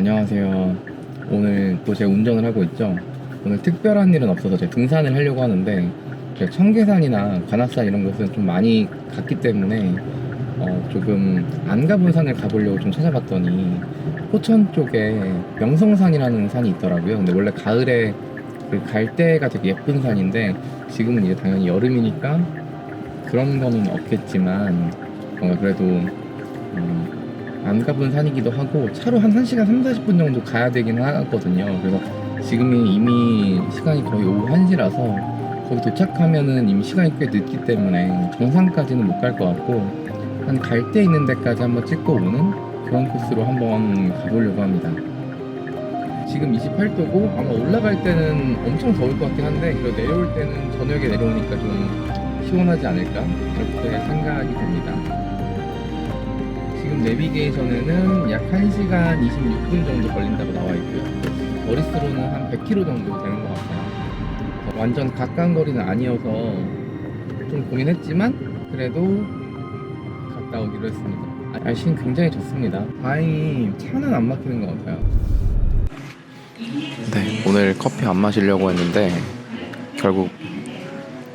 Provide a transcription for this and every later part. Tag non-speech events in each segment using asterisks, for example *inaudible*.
안녕하세요. 오늘 또 제가 운전을 하고 있죠. 오늘 특별한 일은 없어서 제가 등산을 하려고 하는데 제가 청계산이나 관악산 이런 곳은 좀 많이 갔기 때문에 어, 조금 안 가본 산을 가보려고 좀 찾아봤더니 포천 쪽에 명성산이라는 산이 있더라고요. 근데 원래 가을에 그갈 때가 되게 예쁜 산인데 지금은 이제 당연히 여름이니까 그런 거는 없겠지만 뭔가 그래도 음, 안 가본 산이기도 하고 차로 한 1시간 3, 40분 정도 가야 되긴 하거든요. 그래서 지금이 이미 시간이 거의 오후 1시라서 거기 도착하면은 이미 시간이 꽤 늦기 때문에 정상까지는 못 갈 것 같고 한 갈 때 있는 데까지 한번 찍고 오는 그런 코스로 한번 가보려고 합니다. 지금 28도고 아마 올라갈 때는 엄청 더울 것 같긴 한데 그리고 내려올 때는 저녁에 내려오니까 좀 시원하지 않을까 그렇게 생각이 됩니다. 지금 내비게이션에는 약 1시간 26분 정도 걸린다고 나와 있고요. 머릿수로는 한 100km 정도 되는 것 같아요. 완전 가까운 거리는 아니어서 좀 고민했지만 그래도 갔다 오기로 했습니다. 아, 날씨는 굉장히 좋습니다. 다행히 차는 안 막히는 것 같아요. 네, 오늘 커피 안 마시려고 했는데 결국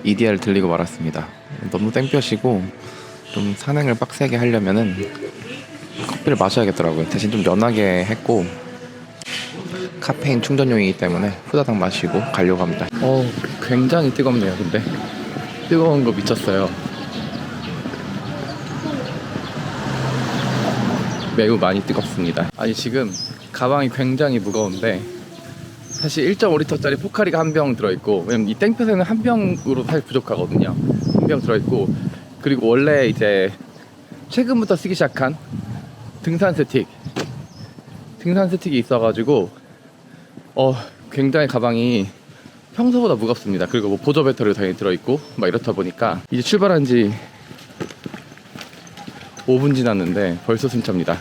EDR 들리고 말았습니다. 너무 땡볕이고 좀 산행을 빡세게 하려면은 커피를 마셔야겠더라고요. 대신 좀 연하게 했고 카페인 충전용이기 때문에 후다닥 마시고 가려고 합니다. 어, 굉장히 뜨겁네요. 근데 뜨거운 거 미쳤어요. 매우 많이 뜨겁습니다. 아니 지금 가방이 굉장히 무거운데 사실 1.5리터짜리 포카리가 한 병 들어있고 왜냐면 이 땡볕에는 한 병으로 사실 부족하거든요. 한 병 들어있고 그리고 원래 이제 최근부터 쓰기 시작한 등산 스틱 등산 스틱이 있어가지고 어 굉장히 가방이 평소보다 무겁습니다. 그리고 뭐 보조 배터리도 당연히 들어있고 막 이렇다 보니까 이제 출발한 지 5분 지났는데 벌써 숨찹니다.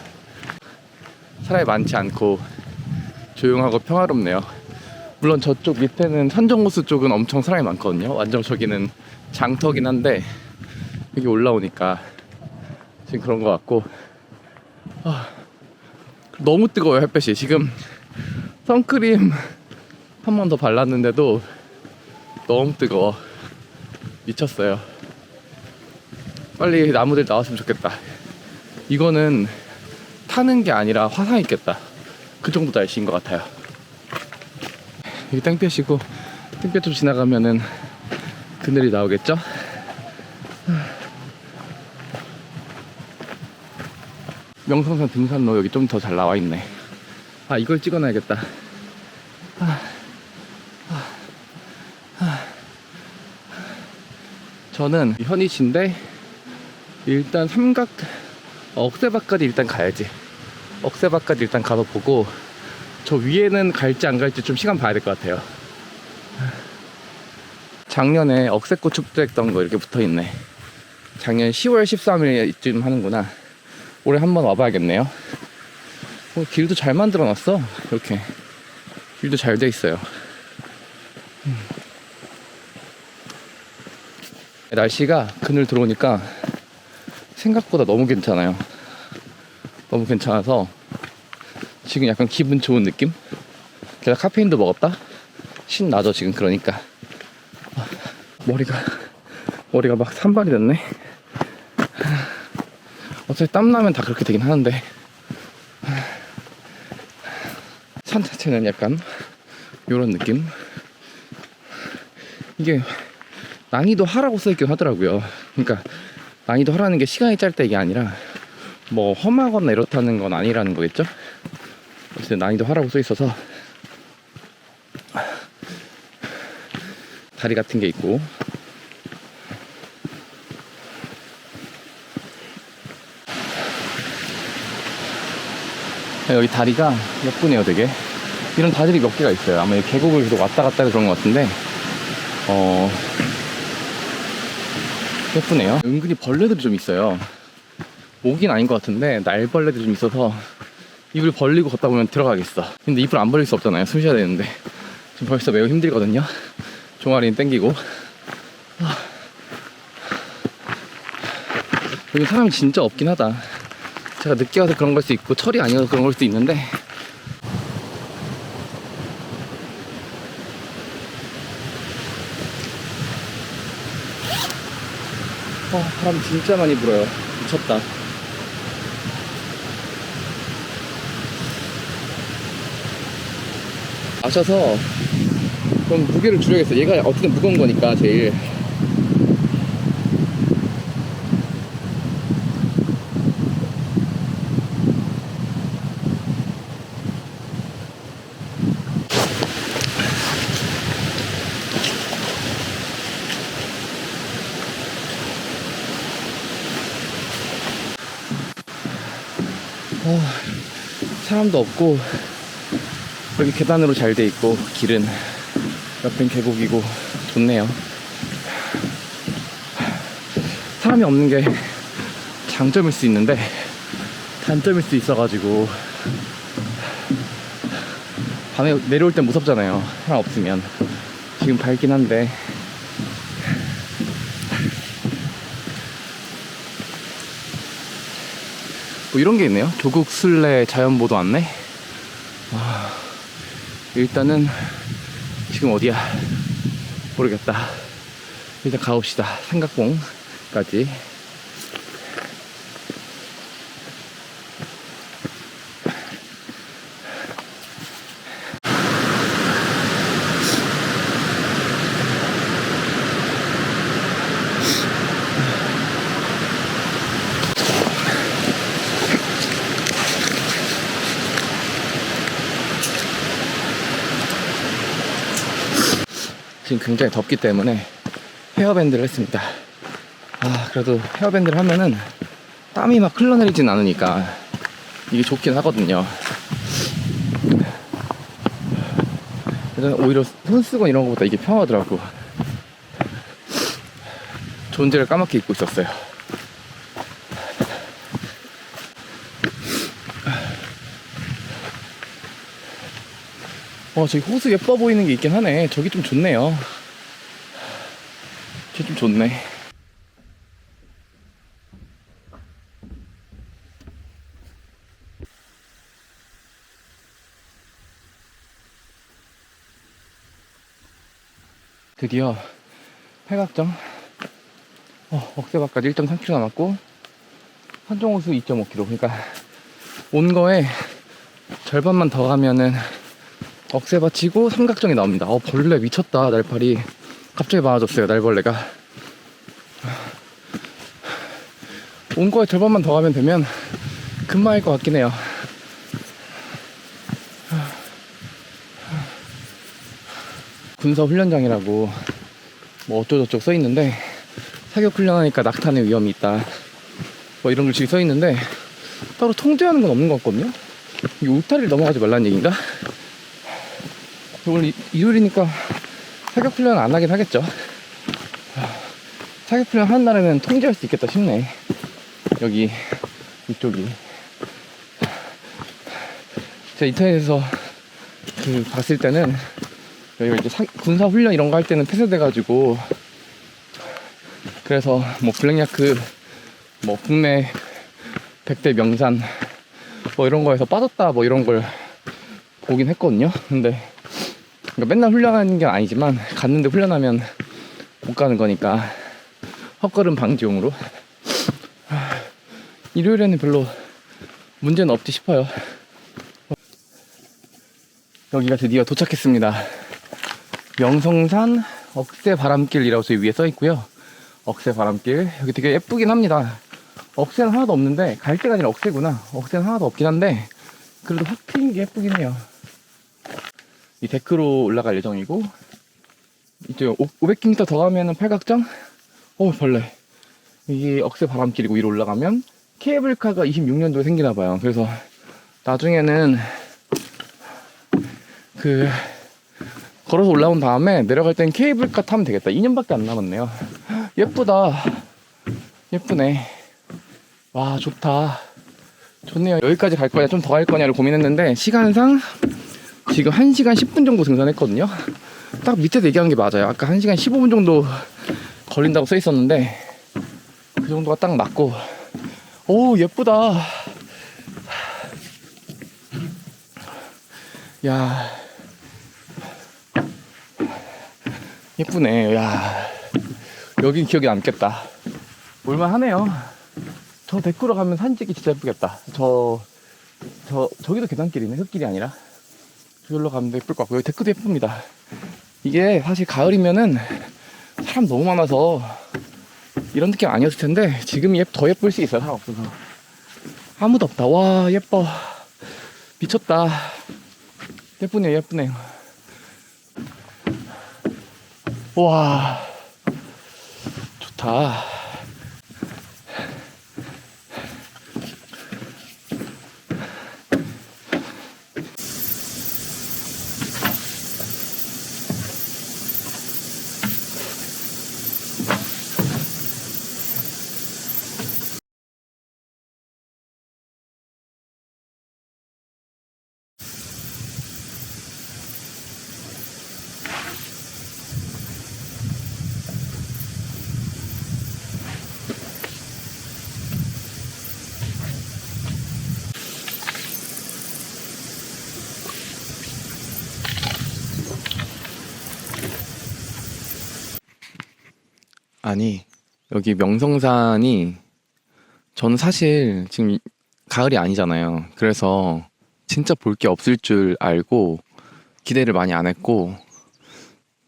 사람이 많지 않고 조용하고 평화롭네요. 물론 저쪽 밑에는 산정호수 쪽은 엄청 사람이 많거든요. 완전 저기는 장터긴 한데 여기 올라오니까 지금 그런 것 같고 아, 너무 뜨거워요 햇볕이 지금 선크림 한 번 더 발랐는데도 너무 뜨거워 미쳤어요. 빨리 나무들 나왔으면 좋겠다. 이거는 타는 게 아니라 화상 있겠다. 그 정도 날씨인 것 같아요. 여기 땡볕이고 땡볕 좀 지나가면은 그늘이 나오겠죠? 명성산 등산로 여기 좀 더 잘 나와 있네. 아 이걸 찍어놔야겠다. 저는 현이치인데 일단 삼각 억새바까지 일단 가야지. 억새바까지 일단 가서 보고 저 위에는 갈지 안 갈지 좀 시간 봐야 될 것 같아요. 작년에 억새꽃 축제 했던 거 이렇게 붙어 있네. 작년 10월 13일쯤 하는구나. 올해 한번 와봐야겠네요. 어, 길도 잘 만들어 놨어. 이렇게. 길도 잘 돼 있어요. 음. 날씨가 그늘 들어오니까 생각보다 너무 괜찮아요. 너무 괜찮아서 지금 약간 기분 좋은 느낌? 게다가 카페인도 먹었다? 신나죠 지금 그러니까 아, 머리가 머리가 막 산발이 됐네 어차피 땀나면 다 그렇게 되긴 하는데. 산 자체는 약간 요런 느낌? 이게 난이도 하라고 써있긴 하더라고요. 그러니까 난이도 하라는 게 시간이 짧다 이게 아니라 뭐 험하거나 이렇다는 건 아니라는 거겠죠? 어쨌든 난이도 하라고 써 있어서 다리 같은 게 있고 여기 다리가 예쁘네요 되게 이런 다리들이 몇 개가 있어요 아마 이 계곡을 계속 왔다 갔다 해서 그런 것 같은데 어 예쁘네요 은근히 벌레들이 좀 있어요 모긴 아닌 것 같은데 날벌레들이 좀 있어서 입을 벌리고 걷다 보면 들어가겠어. 근데 입을 안 벌릴 수 없잖아요. 숨 쉬어야 되는데. 지금 벌써 매우 힘들거든요. 종아리는 땡기고. 아. 여기 사람이 진짜 없긴 하다. 제가 늦게 와서 그런 걸 수도 있고 철이 아니어서 그런 걸 수도 있는데. 어, 바람 진짜 많이 불어요. 미쳤다. 아셔서 그럼 무게를 줄여야겠어 얘가 어쨌든 무거운 거니까 제일. 사람도 없고 여기 계단으로 잘 돼 있고 길은 옆엔 계곡이고 좋네요. 사람이 없는 게 장점일 수 있는데 단점일 수 있어가지고 밤에 내려올 땐 무섭잖아요. 사람 없으면 지금 밝긴 한데 뭐 이런 게 있네요. 조국 순례 자연보도 안내. 와, 일단은 지금 어디야? 모르겠다. 일단 가봅시다. 삼각봉까지. 굉장히 덥기 때문에 헤어밴드를 했습니다. 아, 그래도 헤어밴드를 하면은 땀이 막 흘러내리진 않으니까 이게 좋긴 하거든요. 오히려 손 쓰고 이런 것보다 이게 편하더라고. 존재를 까맣게 잊고 있었어요. 어, 저기 호수 예뻐 보이는 게 있긴 하네. 저기 좀 좋네요. 저기 좀 좋네. 드디어 팔각정 어, 억새바까지 1.3km 남았고 한정호수 2.5km 그러니까 온 거에 절반만 더 가면은 억새밭이고 삼각정이 나옵니다. 어 벌레 미쳤다 날파리 갑자기 많아졌어요 날벌레가 온 거에 절반만 더 가면 되면 금방일 것 같긴 해요. 군사 훈련장이라고 뭐 어쩌고저쩌고 써 있는데 사격 훈련하니까 낙탄의 위험이 있다. 뭐 이런 글씨 써 있는데 따로 통제하는 건 없는 것 같거든요. 이 울타리를 넘어가지 말라는 얘기인가? 오늘 이- 일요일이니까 사격 훈련 안 하긴 하겠죠. 사격 훈련 하는 날에는 통제할 수 있겠다 싶네. 여기 이쪽이. 제가 인터넷에서 그 봤을 때는 여기가 이제 사- 군사 훈련 이런 거 할 때는 폐쇄돼가지고 그래서 뭐 블랙야크 뭐 국내 100대 명산 뭐 이런 거에서 빠졌다 뭐 이런 걸 보긴 했거든요. 근데 그러니까 맨날 훈련하는 게 아니지만 갔는데 훈련하면 못 가는 거니까 헛걸음 방지용으로 하, 일요일에는 별로 문제는 없지 싶어요. 여기가 드디어 도착했습니다. 명성산 억새 바람길이라고 위에 써 있고요. 억새 바람길 여기 되게 예쁘긴 합니다. 억새는 하나도 없는데 갈 데가 아니라 억새구나. 억새는 하나도 없긴 한데 그래도 확 트인 게 예쁘긴 해요. 이 데크로 올라갈 예정이고 이제 500km 더 가면은 팔각정? 어 벌레. 이게 억새 바람길이고 위로 올라가면 케이블카가 26년도에 생기나 봐요. 그래서 나중에는 그 걸어서 올라온 다음에 내려갈 땐 케이블카 타면 되겠다. 2년밖에 안 남았네요. 예쁘다. 예쁘네. 와 좋다. 좋네요. 여기까지 갈 거냐 좀 더 갈 거냐를 고민했는데 시간상 지금 1시간 10분 정도 등산했거든요. 딱 밑에서 얘기한 게 맞아요. 아까 1시간 15분 정도 걸린다고 써 있었는데 그 정도가 딱 맞고 오 예쁘다. 야 예쁘네. 야 여긴 기억에 남겠다. 올만하네요. 저 데크로 가면 찍기 진짜 예쁘겠다. 저, 저, 저기도 계단길이네. 흙길이 아니라. 저기로 가면 더 예쁠 것 같고, 여기 데크도 예쁩니다. 이게 사실 가을이면은 사람 너무 많아서 이런 느낌 아니었을 텐데, 지금 예, 더 예쁠 수 있어요. 사람 없어서. 아무도 없다. 와, 예뻐. 미쳤다. 예쁘네요, 예쁘네요. 와, 좋다. 아니, 여기 명성산이 저는 사실 지금 가을이 아니잖아요. 그래서 진짜 볼 게 없을 줄 알고 기대를 많이 안 했고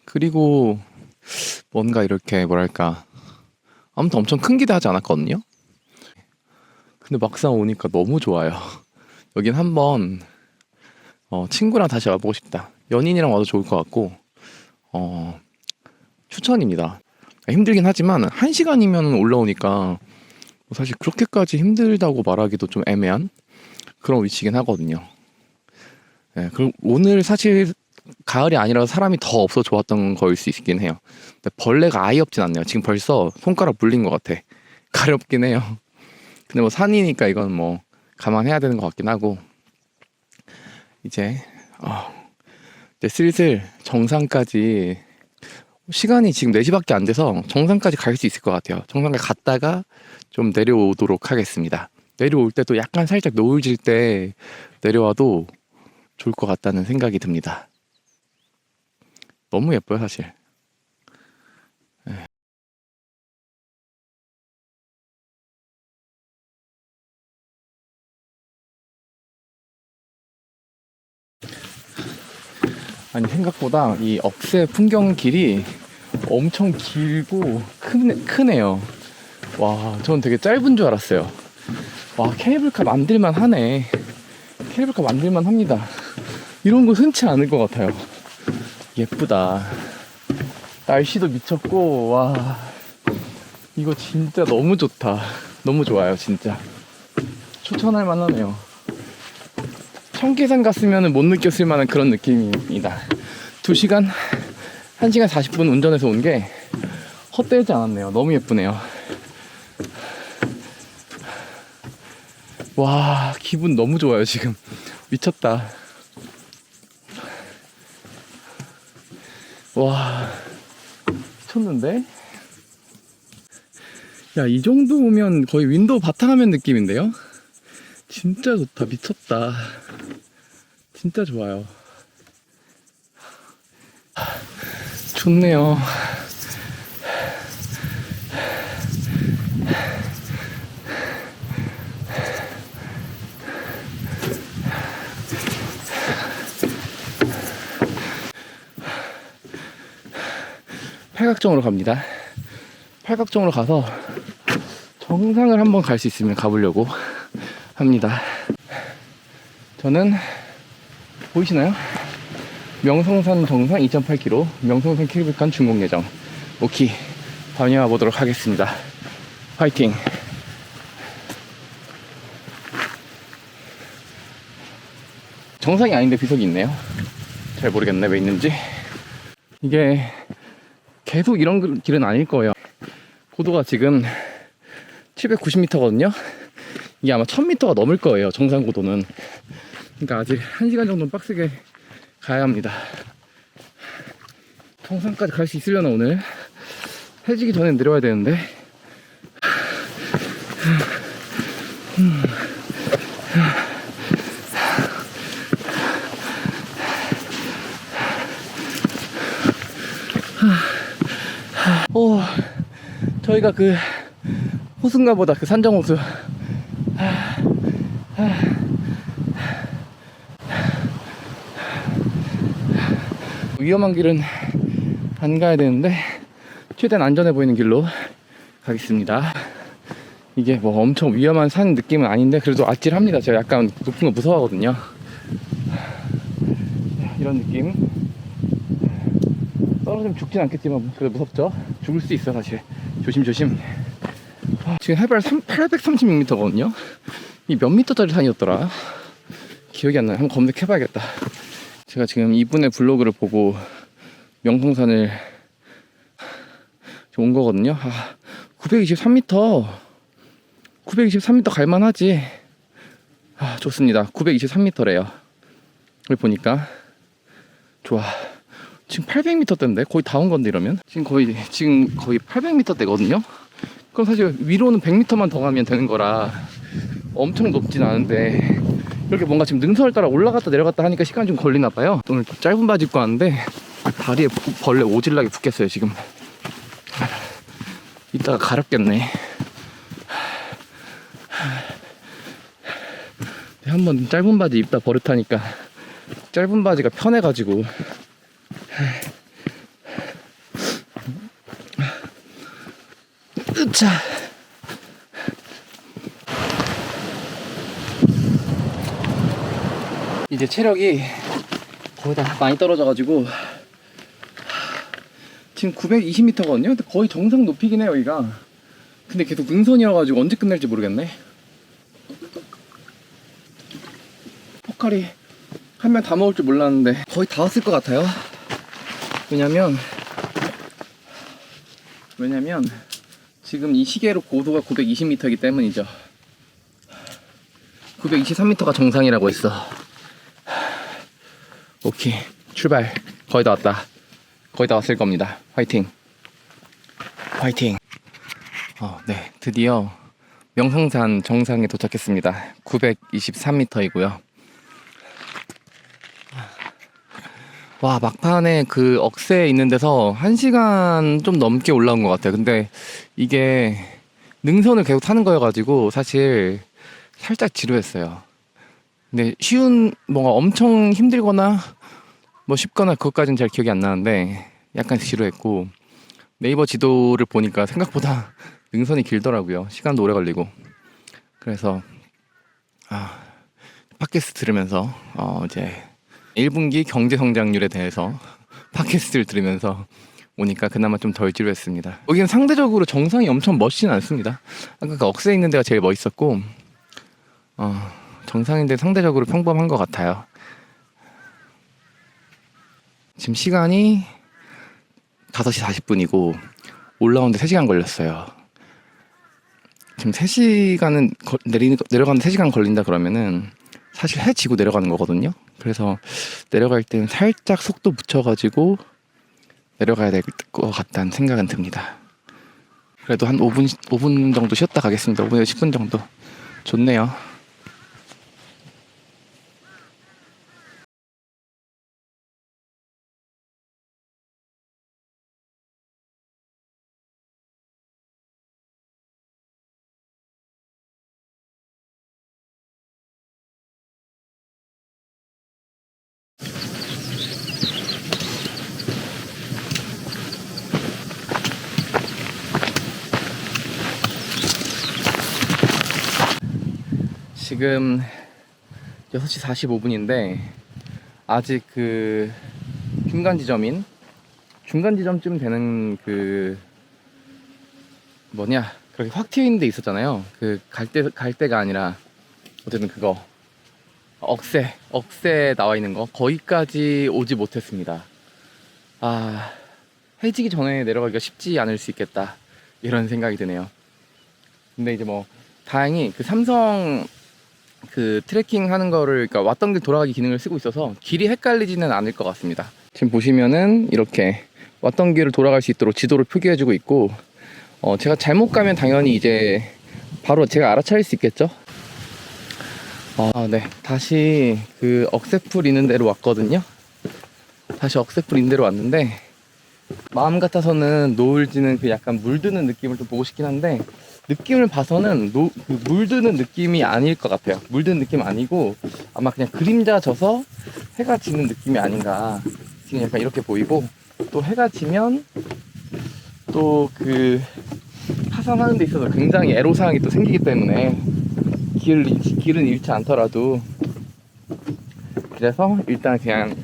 그리고 뭔가 이렇게 뭐랄까 아무튼 엄청 큰 기대하지 않았거든요. 근데 막상 오니까 너무 좋아요. *laughs* 여긴 한번 어, 친구랑 다시 와보고 싶다. 연인이랑 와도 좋을 것 같고 어, 추천입니다. 힘들긴 하지만 한 시간이면 올라오니까 뭐 사실 그렇게까지 힘들다고 말하기도 좀 애매한 그런 위치긴 하거든요. 네, 그럼 오늘 사실 가을이 아니라 사람이 더 없어 좋았던 거일 수 있긴 해요. 근데 벌레가 아예 없진 않네요. 지금 벌써 손가락 물린 것 같아. *laughs* 가렵긴 해요. 근데 뭐 산이니까 이건 뭐 감안해야 되는 것 같긴 하고 이제 어, 이제 슬슬 정상까지 시간이 지금 4시밖에 안 돼서 정상까지 갈 수 있을 것 같아요. 정상까지 갔다가 좀 내려오도록 하겠습니다. 내려올 때도 약간 살짝 노을 질 때 내려와도 좋을 것 같다는 생각이 듭니다. 너무 예뻐요, 사실. 아니 생각보다 이 억새 풍경 길이 엄청 길고 크네, 크네요. 와, 전 되게 짧은 줄 알았어요. 와, 케이블카 만들만 하네. 케이블카 만들만 합니다. 이런 거 흔치 않을 것 같아요. 예쁘다. 날씨도 미쳤고, 와. 이거 진짜 너무 좋다. 너무 좋아요, 진짜. 추천할 만하네요. 청계산 갔으면 못 느꼈을 만한 그런 느낌입니다. 2시간, 1시간 40분 운전해서 온 게 헛되지 않았네요. 너무 예쁘네요. 와, 기분 너무 좋아요, 지금. 미쳤다. 와, 미쳤는데? 야, 이 정도면 거의 윈도우 바탕화면 느낌인데요? 진짜 좋다. 미쳤다. 진짜 좋아요. 좋네요. 팔각정으로 갑니다. 팔각정으로 가서 정상을 한번 갈 수 있으면 가보려고 합니다. 저는 보이시나요? 명성산 정상 2.8km, 명성산 케이블카 준공 예정. 오키 다녀와 보도록 하겠습니다. 화이팅! 정상이 아닌데 비석이 있네요. 잘 모르겠네 왜 있는지. 이게 계속 이런 길- 길은 아닐 거예요. 고도가 지금 790m거든요. 이게 아마 1000m가 넘을 거예요. 정상 고도는. 그러니까 아직 1시간 정도는 빡세게 가야 합니다. 정상까지 갈 수 있으려나 오늘? 해지기 전에 내려와야 되는데. 오, 저희가 그 호수인가 보다 그 산정 호수 위험한 길은 안 가야 되는데 최대한 안전해 보이는 길로 가겠습니다. 이게 뭐 엄청 위험한 산 느낌은 아닌데 그래도 아찔합니다. 제가 약간 높은 거 무서워하거든요. 이런 느낌. 떨어지면 죽진 않겠지만 그래도 무섭죠? 죽을 수 있어 사실. 조심조심. 아, 지금 해발 836m거든요 이 몇 미터짜리 산이었더라? 기억이 안 나요 한번 검색해봐야겠다. 제가 지금 이분의 블로그를 보고 명성산을 온 거거든요. 아, 923m 923m 갈만하지? 아 좋습니다. 923m래요. 여기 보니까. 좋아. 지금 800m대인데? 거의 다 온 건데 이러면? 지금 거의 지금 거의 800m대거든요? 그럼 사실 위로는 100m만 더 가면 되는 거라 엄청 높진 않은데 이렇게 뭔가 지금 능선을 따라 올라갔다 내려갔다 하니까 시간이 좀 걸리나 봐요. 오늘 짧은 바지 입고 왔는데 다리에 부- 벌레 오질나게 붙겠어요 지금. 이따가 가렵겠네. 한번 짧은 바지 입다 버릇하니까 짧은 바지가 편해가지고. 으차 이제 체력이 거의 다 많이 떨어져가지고 지금 920m거든요? 근데 거의 정상 높이긴 해요 여기가. 근데 계속 능선이어가지고 언제 끝날지 모르겠네. 포카리 한 명 다 먹을 줄 몰랐는데 거의 다 왔을 것 같아요. 왜냐면 왜냐면 지금 이 시계로 고도가 920m이기 때문이죠. 923m가 정상이라고 했어 오케이. 출발. 거의 다 왔다. 거의 다 왔을 겁니다. 화이팅. 화이팅. 어, 네. 드디어 명성산 정상에 도착했습니다. 923m이고요. 와 막판에 그 억새에 있는 데서 한 시간 좀 넘게 올라온 것 같아요. 근데 이게 능선을 계속 타는 거여가지고 사실 살짝 지루했어요. 근데 쉬운 뭔가 엄청 힘들거나 뭐 쉽거나 그것까지는 잘 기억이 안 나는데 약간 지루했고 네이버 지도를 보니까 생각보다 *laughs* 능선이 길더라고요. 시간도 오래 걸리고 그래서 아 팟캐스트 들으면서 어 이제 1분기 경제 성장률에 대해서 *laughs* 팟캐스트를 들으면서 오니까 그나마 좀 덜 지루했습니다. 여기는 상대적으로 정상이 엄청 멋지진 않습니다. 아까 그 억새 있는 데가 제일 멋있었고 어, 정상인데 상대적으로 평범한 것 같아요. 지금 시간이 5시 40분이고 올라오는데 3시간 걸렸어요. 지금 3시간은 내리, 내려가는데 3시간 걸린다 그러면은 사실 해 지고 내려가는 거거든요. 그래서 내려갈 때는 살짝 속도 붙여가지고 내려가야 될 것 같다는 생각은 듭니다. 그래도 한 5분, 5분 정도 쉬었다 가겠습니다. 5분에서 10분 정도. 좋네요. 지금 6시 45분인데 아직 그 중간 지점인 중간 지점쯤 되는 그 뭐냐 그렇게 확 튀어 있는 데 있었잖아요. 그 갈대 갈대가 아니라 어쨌든 그거. 억새 억새 나와 있는 거. 거기까지 오지 못했습니다. 아 해지기 전에 내려가기가 쉽지 않을 수 있겠다. 이런 생각이 드네요. 근데 이제 뭐 다행히 그 삼성 그 트래킹 하는 거를 그러니까 왔던 길 돌아가기 기능을 쓰고 있어서 길이 헷갈리지는 않을 것 같습니다. 지금 보시면은 이렇게 왔던 길을 돌아갈 수 있도록 지도를 표기해주고 있고 어 제가 잘못 가면 당연히 이제 바로 제가 알아차릴 수 있겠죠. 아, 네. 다시 그 억새풀 있는 데로 왔거든요. 다시 억새풀 있는 데로 왔는데 마음 같아서는 노을 지는 그 약간 물드는 느낌을 좀 보고 싶긴 한데 느낌을 봐서는 노, 그 물드는 느낌이 아닐 것 같아요. 물드는 느낌 아니고 아마 그냥 그림자 져서 해가 지는 느낌이 아닌가. 지금 약간 이렇게 보이고 또 해가 지면 또 그 하산하는 데 있어서 굉장히 애로사항이 또 생기기 때문에 잃지- 길은 잃지 않더라도 그래서 일단 그냥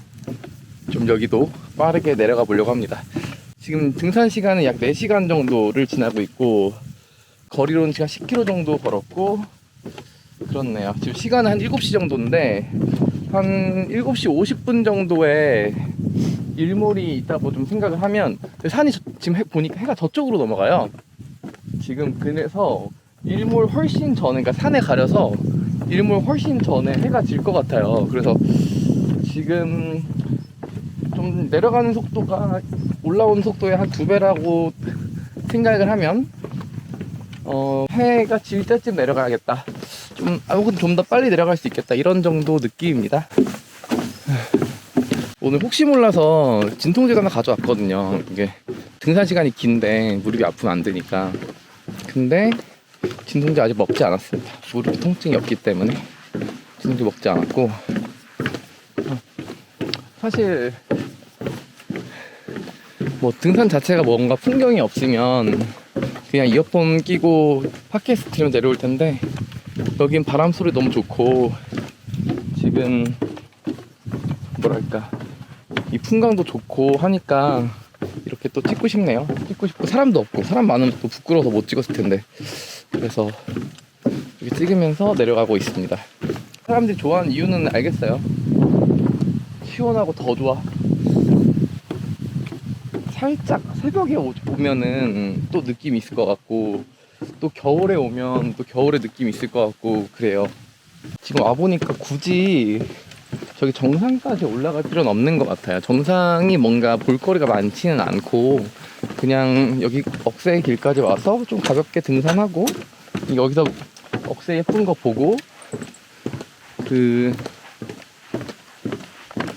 좀 여기도 빠르게 내려가 보려고 합니다. 지금 등산 시간은 약 4시간 정도를 지나고 있고 거리로는 지금 10km 정도 걸었고 그렇네요. 지금 시간은 한 7시 정도인데 한 7시 50분 정도에 일몰이 있다고 좀 생각을 하면 산이 저- 지금 해, 보니까 해가 저쪽으로 넘어가요. 지금 그래서 일몰 훨씬 전에 그러니까 산에 가려서 일몰 훨씬 전에 해가 질 것 같아요. 그래서 지금 좀 내려가는 속도가 올라오는 속도의 한 두 배라고 생각을 하면 어 해가 질 때쯤 내려가야겠다. 좀 아, 혹은 좀 더 빨리 내려갈 수 있겠다 이런 정도 느낌입니다. 오늘 혹시 몰라서 진통제 하나 가져왔거든요. 이게 등산 시간이 긴데 무릎이 아프면 안 되니까. 근데 진통제 아직 먹지 않았습니다. 무릎 통증이 없기 때문에 진통제 먹지 않았고 어, 사실 뭐 등산 자체가 뭔가 풍경이 없으면 그냥 이어폰 끼고 팟캐스트 들으면 내려올 텐데 여긴 바람 소리 너무 좋고 지금 뭐랄까 이 풍광도 좋고 하니까 이렇게 또 찍고 싶네요. 찍고 싶고 사람도 없고 사람 많으면 또 부끄러워서 못 찍었을 텐데 그래서 이렇게 찍으면서 내려가고 있습니다. 사람들이 좋아하는 이유는 알겠어요. 시원하고 더 좋아. 살짝 새벽에 오- 오면은 또 느낌이 있을 것 같고 또 겨울에 오면 또 겨울의 느낌이 있을 것 같고 그래요. 지금 와보니까 굳이 저기 정상까지 올라갈 필요는 없는 것 같아요. 정상이 뭔가 볼거리가 많지는 않고 그냥 여기 억새 길까지 와서 좀 가볍게 등산하고 여기서 억새 예쁜 거 보고 그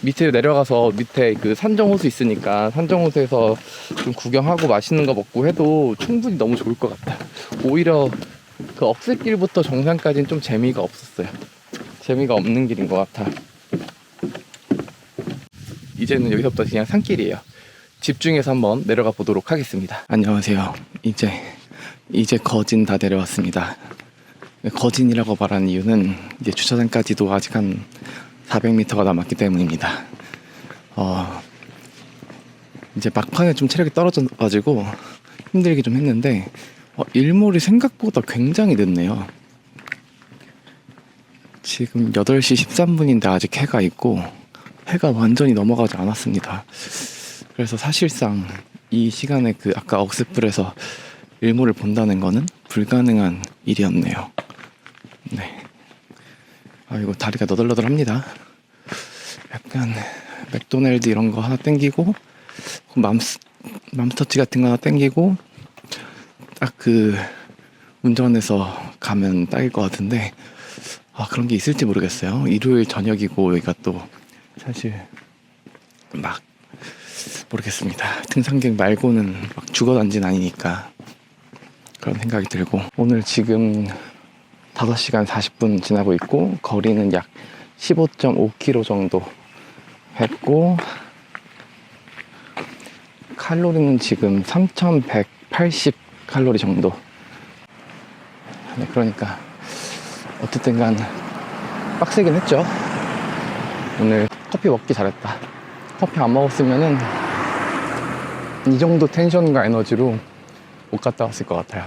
밑에 내려가서 밑에 그 산정호수 있으니까 산정호수에서 좀 구경하고 맛있는 거 먹고 해도 충분히 너무 좋을 것 같다. 오히려 그 억새길부터 정상까지는 좀 재미가 없었어요. 재미가 없는 길인 것 같아. 이제는 여기서부터 그냥 산길이에요. 집중해서 한번 내려가 보도록 하겠습니다. 안녕하세요. 이제 이제 거진 다 내려왔습니다. 거진이라고 말하는 이유는 이제 주차장까지도 아직 한 400m가 남았기 때문입니다. 어, 이제 막판에 좀 체력이 떨어져가지고 힘들게 좀 했는데 어, 일몰이 생각보다 굉장히 늦네요. 지금 8시 13분인데 아직 해가 있고 해가 완전히 넘어가지 않았습니다. 그래서 사실상 이 시간에 그 아까 억스풀에서 일몰을 본다는 거는 불가능한 일이었네요. 네. 아 이거 다리가 너덜너덜합니다. 약간 맥도날드 이런 거 하나 땡기고 맘스 맘스터치 같은 거 하나 땡기고 딱 그 운전해서 가면 딱일 것 같은데 아 그런 게 있을지 모르겠어요. 일요일 저녁이고 여기가 또 사실 막 모르겠습니다. 등산객 말고는 막 죽어단진 아니니까 그런 생각이 들고 오늘 지금 5시간 40분 지나고 있고 거리는 약 15.5km 정도 했고 칼로리는 지금 3180 칼로리 정도. 네, 그러니까 어쨌든 간 빡세긴 했죠. 오늘 커피 먹기 잘했다. 커피 안 먹었으면은 이 정도 텐션과 에너지로 못 갔다 왔을 것 같아요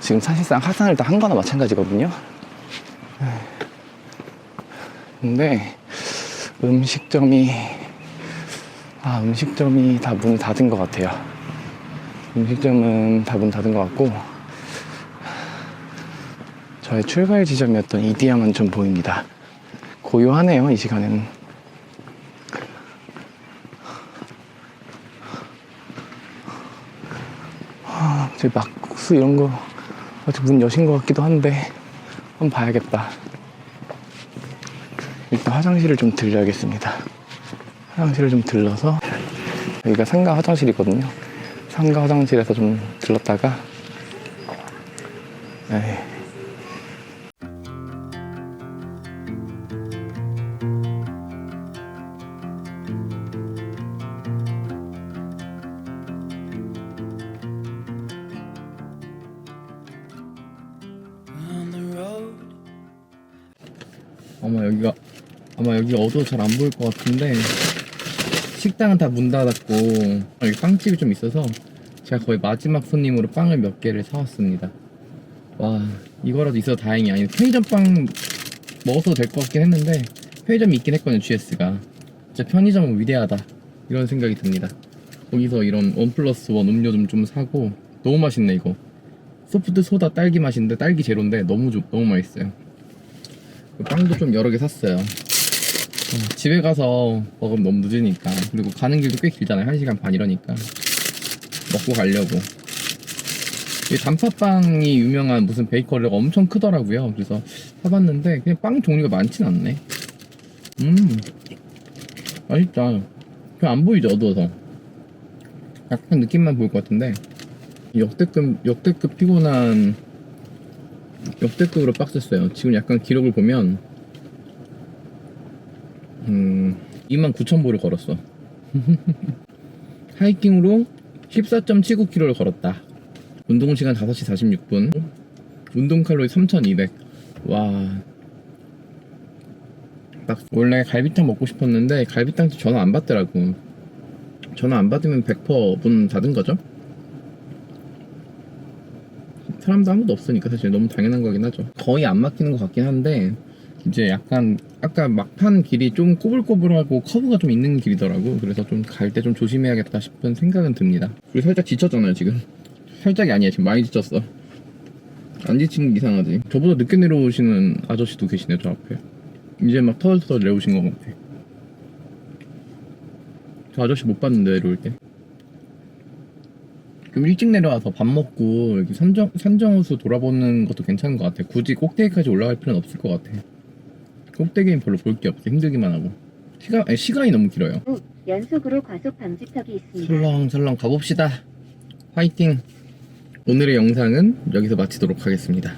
지금 사실상 하산을 다 한 거나 마찬가지거든요. 근데 음식점이 아 음식점이 다문 닫은 것 같아요. 음식점은 다 문 닫은 것 같고 저의 출발 지점이었던 이디야만 좀 보입니다. 고요하네요 이 시간에는. 아, 제 막국수 이런 거 아직 문 여신 것 같기도 한데 한번 봐야겠다. 일단 화장실을 좀 들려야겠습니다. 화장실을 좀 들러서 여기가 상가 화장실이거든요. 상가 화장실에서 좀 들렀다가 에이. 어두워 잘 안 보일 것 같은데 식당은 다 문 닫았고 여기 빵집이 좀 있어서 제가 거의 마지막 손님으로 빵을 몇 개를 사왔습니다. 와 이거라도 있어 서 다행이야. 아니 편의점 빵 먹어도 될 것 같긴 했는데 편의점이 있긴 했거든요 GS가. 진짜 편의점은 위대하다 이런 생각이 듭니다. 거기서 이런 원 플러스 원 음료 좀 좀 사고 너무 맛있네 이거. 소프트 소다 딸기 맛인데 딸기 제로인데 너무 좋 너무 맛있어요. 빵도 좀 여러 개 샀어요. 어, 집에 가서 먹으면 너무 늦으니까 그리고 가는 길도 꽤 길잖아요. 1시간 반 이러니까 먹고 가려고. 이 단팥빵이 유명한 무슨 베이커리가 엄청 크더라고요. 그래서 사봤는데 그냥 빵 종류가 많진 않네. 음 맛있다. 그냥 안 보이죠 어두워서. 약간 느낌만 보일 것 같은데 역대급 역대급 피곤한 역대급으로 빡셌어요. 지금 약간 기록을 보면 음 29,000보를 걸었어. *laughs* 하이킹으로 14.79km를 걸었다. 운동 시간 5시 46분. 운동 칼로리 3,200. 와. 막 원래 갈비탕 먹고 싶었는데 갈비탕 전화 안 받더라고. 전화 안 받으면 100%문 닫은 거죠? 사람도 아무도 없으니까 사실 너무 당연한 거긴 하죠. 거의 안 막히는 것 같긴 한데 이제 약간 아까 막판 길이 좀 꼬불꼬불하고 커브가 좀 있는 길이더라고. 그래서 좀 갈 때 좀 조심해야겠다 싶은 생각은 듭니다. 우리 살짝 지쳤잖아요 지금. 살짝이 아니야 지금 많이 지쳤어. 안 지친 게 이상하지. 저보다 늦게 내려오시는 아저씨도 계시네 저 앞에. 이제 막 터덜터덜 내려오신 것 같아. 저 아저씨 못 봤는데 내려올 때. 좀 일찍 내려와서 밥 먹고 산정, 산정호수 돌아보는 것도 괜찮은 것 같아. 굳이 꼭대기까지 올라갈 필요는 없을 것 같아. 꼭대기는 별로 볼 게 없어. 힘들기만 하고. 시간, 아니, 시간이 너무 길어요. 후 연속으로 과속 방지턱이 있습니다. 설렁설렁 가봅시다. 화이팅! 오늘의 영상은 여기서 마치도록 하겠습니다.